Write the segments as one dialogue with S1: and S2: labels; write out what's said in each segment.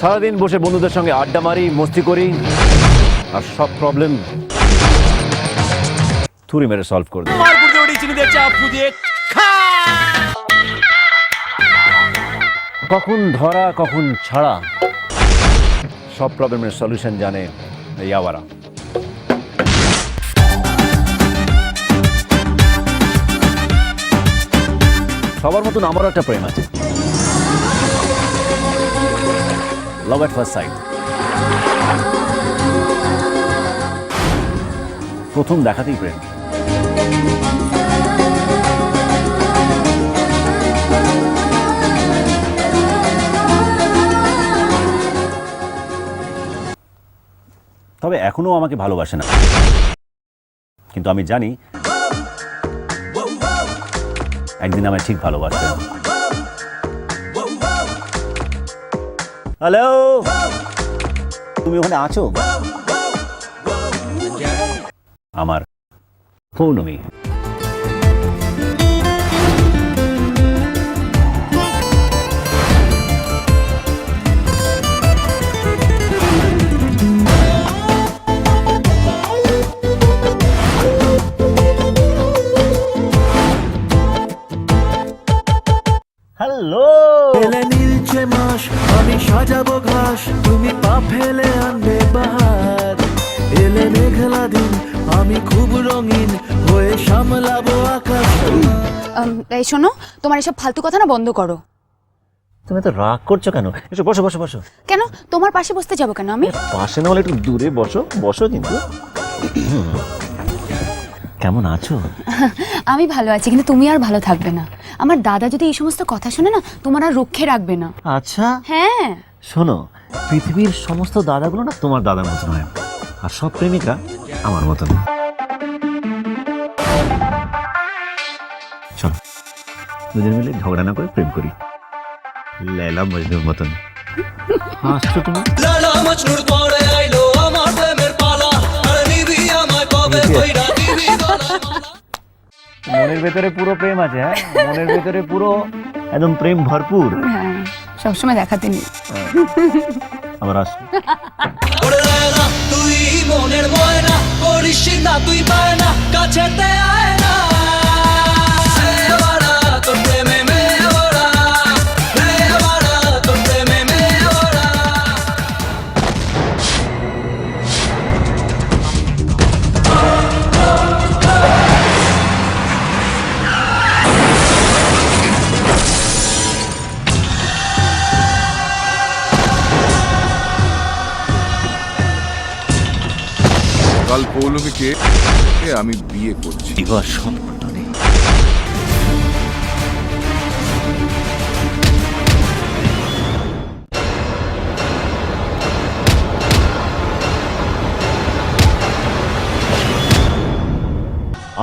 S1: সারাদিন বসে বন্ধুদের সঙ্গে আড্ডা মারি, মস্তি করি। আর সব প্রবলেম থুরি মেরে সলভ করে কখন ধরা, কখন ছাড়া, সব প্রবলেমের সলিউশন জানে এই আওয়ারা। সবার মতন আমারও একটা প্রেম আছে। লাভ এট ফার্স্ট সাইড প্রথম দেখাতেই প্রেম। তবে এখনও আমাকে ভালোবাসে না। কিন্তু আমি জানি, একদিন আমায় ঠিক ভালোবাসবে। হ্যালো। তুমি ওখানে আছো? আমার পৌর্ণমী হ্যালো।
S2: নীলচে মাস আমি সাজাবো ঘাস তুমি পা ফেলে আনবে বাহার। এলে মেঘলা দিন আমি খুব রঙিন হয়ে সামলাবো আকাশ।
S3: এই শোনো তোমার এসব ফালতু কথা না বন্ধ করো।
S1: তুমি তো রাগ করছ কেন? এসো বসো বসো বসো।
S3: কেন? তোমার পাশে বসতে যাব কেন আমি?
S1: পাশে না হলে একটু দূরে বসো বসো কিন্তু। কেমন আছো?
S3: আমি ভালো আছি কিন্তু তুমি আর ভালো থাকবে না। আমার দাদা যদি এই সমস্ত কথা শুনে না তোমার আর রক্ষে রাখবে না।
S1: আচ্ছা?
S3: হ্যাঁ।
S1: শোনো পৃথিবীর সমস্ত দাদাগুলো না তোমার দাদার মতো হয়। আর সব প্রেমিকা আমার মতন। চলো দুজন মিলে ঝগড়া না করে প্রেম করি। লেলা মজনুর মতন। হাসছো তুমি? মনের ভেতরে পুরো প্রেম আছে হ্যাঁ? মনের ভেতরে পুরো একদম প্রেম ভরপুর।
S3: হ্যাঁ সবসময় দেখাতে নেই।
S1: আবার আসো
S4: তুই মনের ময়না করিস না তুই পায় না কাছেতে আয় না।
S5: কাল পৌলমীকে আমি বিয়ে করছি।
S1: এবার সম্পূর্ণ নেই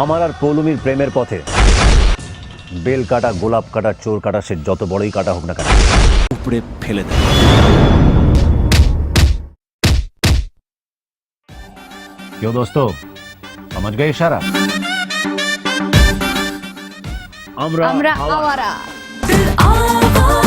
S1: আমার আর পৌলুমির প্রেমের পথে। বেল কাটা গোলাপ কাটা চোর কাটা সে যত বড়ই কাটা হোক না কেন। উপরে ফেলে দেয়। क्यों दोस्तों समझ गए इशारा?
S3: अमरा
S6: अमरा आवारा, आवारा।